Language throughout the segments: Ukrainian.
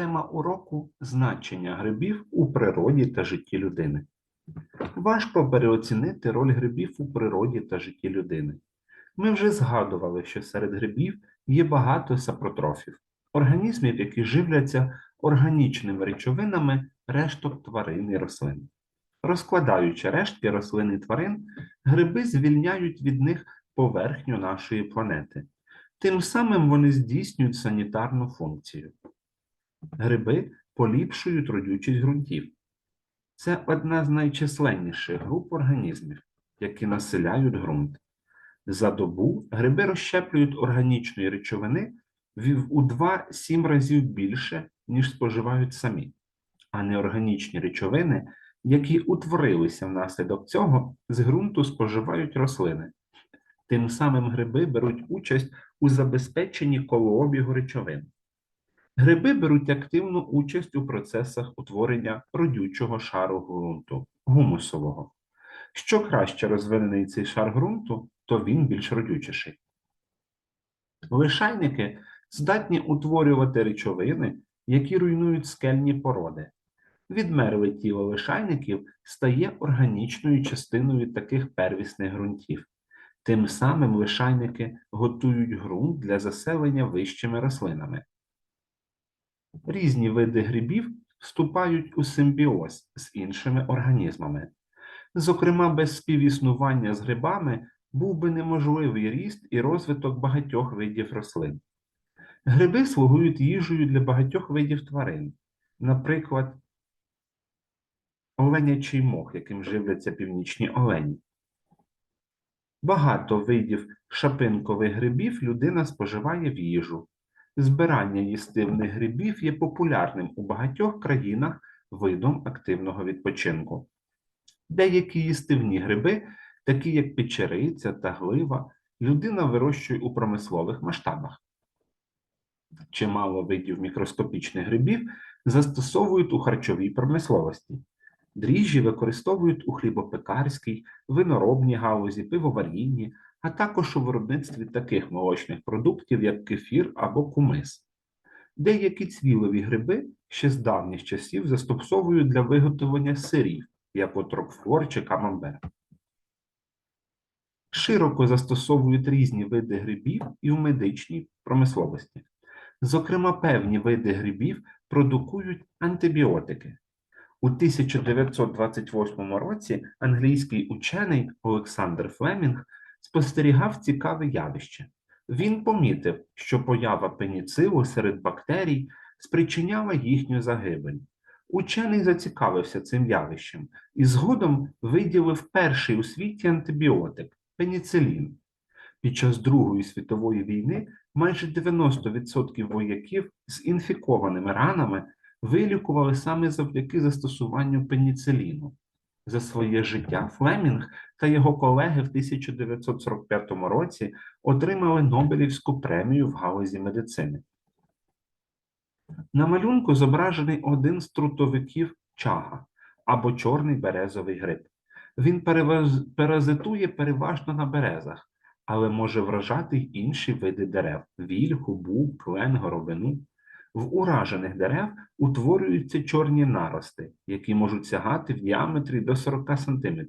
Тема уроку значення грибів у природі та житті людини. Важко переоцінити роль грибів у природі та житті людини. Ми вже згадували, що серед грибів є багато сапротрофів, організмів, які живляться органічними речовинами решток тварин і рослин. Розкладаючи рештки рослин і тварин, гриби звільняють від них поверхню нашої планети. Тим самим вони здійснюють санітарну функцію. Гриби поліпшують родючість ґрунтів. Це одна з найчисленніших груп організмів, які населяють ґрунт. За добу гриби розщеплюють органічної речовини в- у 2-7 разів більше, ніж споживають самі, а неорганічні речовини, які утворилися внаслідок цього, з ґрунту споживають рослини. Тим самим гриби беруть участь у забезпеченні колообігу речовин. Гриби беруть активну участь у процесах утворення родючого шару ґрунту, гумусового. Що краще розвинений цей шар ґрунту, то він більш родючіший. Лишайники здатні утворювати речовини, які руйнують скельні породи. Відмерле тіло лишайників стає органічною частиною таких первісних ґрунтів. Тим самим лишайники готують ґрунт для заселення вищими рослинами. Різні види грибів вступають у симбіоз з іншими організмами. Зокрема, без співіснування з грибами був би неможливий ріст і розвиток багатьох видів рослин. Гриби слугують їжею для багатьох видів тварин, наприклад, оленячий мох, яким живляться північні олені. Багато видів шапинкових грибів людина споживає в їжу. Збирання їстивних грибів є популярним у багатьох країнах видом активного відпочинку. Деякі їстивні гриби, такі як печериця та глива, людина вирощує у промислових масштабах. Чимало видів мікроскопічних грибів застосовують у харчовій промисловості. Дріжджі використовують у хлібопекарській, виноробній галузі, пивоварінні, а також у виробництві таких молочних продуктів, як кефір або кумис. Деякі цвілові гриби ще з давніх часів застосовують для виготовлення сирів, як от рокфор чи камамбер. Широко застосовують різні види грибів і у медичній промисловості. Зокрема, певні види грибів продукують антибіотики. У 1928 році англійський учений Олександр Флемінг спостерігав цікаве явище. Він помітив, що поява пеніцилу серед бактерій спричиняла їхню загибель. Учений зацікавився цим явищем і згодом виділив перший у світі антибіотик пеніцилін. Під час Другої світової війни майже 90% вояків з інфікованими ранами вилікували саме завдяки застосуванню пеніциліну. За своє життя Флемінг та його колеги в 1945 році отримали Нобелівську премію в галузі медицини. На малюнку зображений один з трутовиків чага або чорний березовий гриб. Він перевез- паразитує переважно на березах, але може вражати й інші види дерев вільху, бук, клен, горобину. В уражених дерев утворюються чорні нарости, які можуть сягати в діаметрі до 40 см.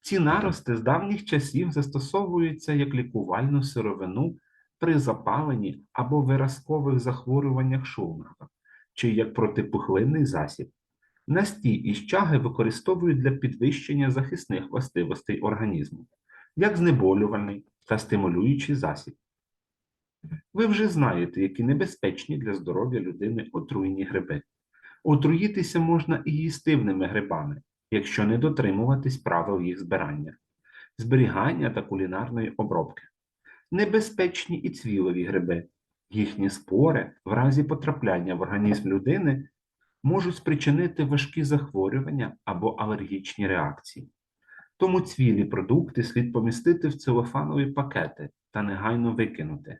Ці нарости з давніх часів застосовуються як лікувальну сировину при запаленні або виразкових захворюваннях шлунка, чи як протипухлинний засіб. Настій із чаги використовують для підвищення захисних властивостей організму, як знеболювальний та стимулюючий засіб. Ви вже знаєте, які небезпечні для здоров'я людини отруйні гриби. Отруїтися можна і їстивними грибами, якщо не дотримуватись правил їх збирання, зберігання та кулінарної обробки. Небезпечні і цвілові гриби. Їхні спори в разі потрапляння в організм людини можуть спричинити важкі захворювання або алергічні реакції. Тому цвілі продукти слід помістити в целофанові пакети та негайно викинути.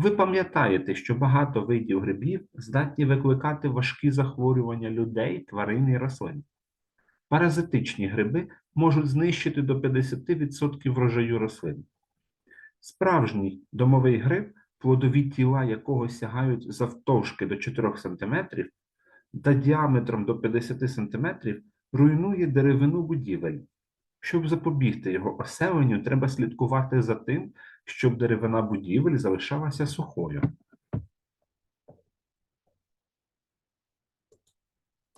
Ви пам'ятаєте, що багато видів грибів здатні викликати важкі захворювання людей, тварин і рослин. Паразитичні гриби можуть знищити до 50% врожаю рослин. Справжній домовий гриб плодові тіла якого сягають завтовшки до 4 см та діаметром до 50 см, руйнує деревину будівель. Щоб запобігти його оселенню, треба слідкувати за тим, щоб деревина будівель залишалася сухою.